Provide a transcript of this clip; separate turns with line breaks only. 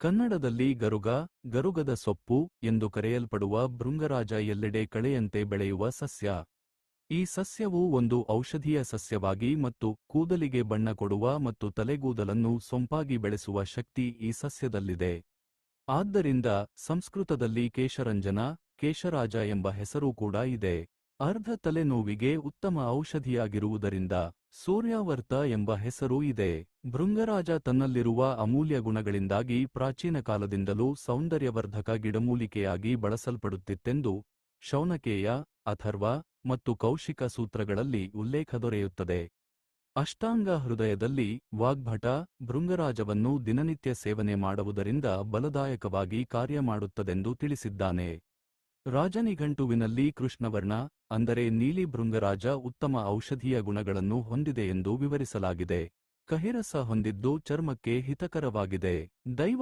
ಕನ್ನಡದಲ್ಲಿ ಗರುಗ, ಗರುಗದ ಸೊಪ್ಪು ಎಂದು ಕರೆಯಲ್ಪಡುವ ಭೃಂಗರಾಜ ಎಲ್ಲೆಡೆ ಕಳೆಯಂತೆ ಬೆಳೆಯುವ ಸಸ್ಯ. ಈ ಸಸ್ಯವು ಒಂದು ಔಷಧೀಯ ಸಸ್ಯವಾಗಿ ಮತ್ತು ಕೂದಲಿಗೆ ಬಣ್ಣ ಕೊಡುವ ಮತ್ತು ತಲೆಗೂದಲನ್ನು ಸೊಂಪಾಗಿ ಬೆಳೆಸುವ ಶಕ್ತಿ ಈ ಸಸ್ಯದಲ್ಲಿದೆ. ಆದ್ದರಿಂದ ಸಂಸ್ಕೃತದಲ್ಲಿ ಕೇಶರಂಜನ, ಕೇಶರಾಜ ಎಂಬ ಹೆಸರೂ ಕೂಡ ಇದೆ. ಅರ್ಧ ತಲೆನೋವಿಗೆ ಉತ್ತಮ ಔಷಧಿಯಾಗಿರುವುದರಿಂದ ಸೂರ್ಯಾವರ್ತ ಎಂಬ ಹೆಸರೂ ಇದೆ. ಭೃಂಗರಾಜ ತನ್ನಲ್ಲಿರುವ ಅಮೂಲ್ಯ ಗುಣಗಳಿಂದಾಗಿ ಪ್ರಾಚೀನ ಕಾಲದಿಂದಲೂ ಸೌಂದರ್ಯವರ್ಧಕ ಗಿಡಮೂಲಿಕೆಯಾಗಿ ಬಳಸಲ್ಪಡುತ್ತಿತ್ತೆಂದು ಶೌನಕೇಯ, ಅಥರ್ವ ಮತ್ತು ಕೌಶಿಕ ಸೂತ್ರಗಳಲ್ಲಿ ಉಲ್ಲೇಖ ದೊರೆಯುತ್ತದೆ. ಅಷ್ಟಾಂಗ ಹೃದಯದಲ್ಲಿ ವಾಗ್ಭಟ ಭೃಂಗರಾಜವನ್ನು ದಿನನಿತ್ಯ ಸೇವನೆ ಮಾಡುವುದರಿಂದ ಬಲದಾಯಕವಾಗಿ ಕಾರ್ಯ ಮಾಡುತ್ತದೆಂದು ತಿಳಿಸಿದ್ದಾನೆ. ರಾಜನಿಘಂಟುವಿನಲ್ಲಿ ಕೃಷ್ಣವರ್ಣ, ಅಂದರೆ ನೀಲಿ ಭೃಂಗರಾಜ ಉತ್ತಮ ಔಷಧೀಯ ಗುಣಗಳನ್ನು ಹೊಂದಿದೆ ಎಂದು ವಿವರಿಸಲಾಗಿದೆ. ಕಹಿರಸ ಹೊಂದಿದ್ದು ಚರ್ಮಕ್ಕೆ ಹಿತಕರವಾಗಿದೆ. ದೈವ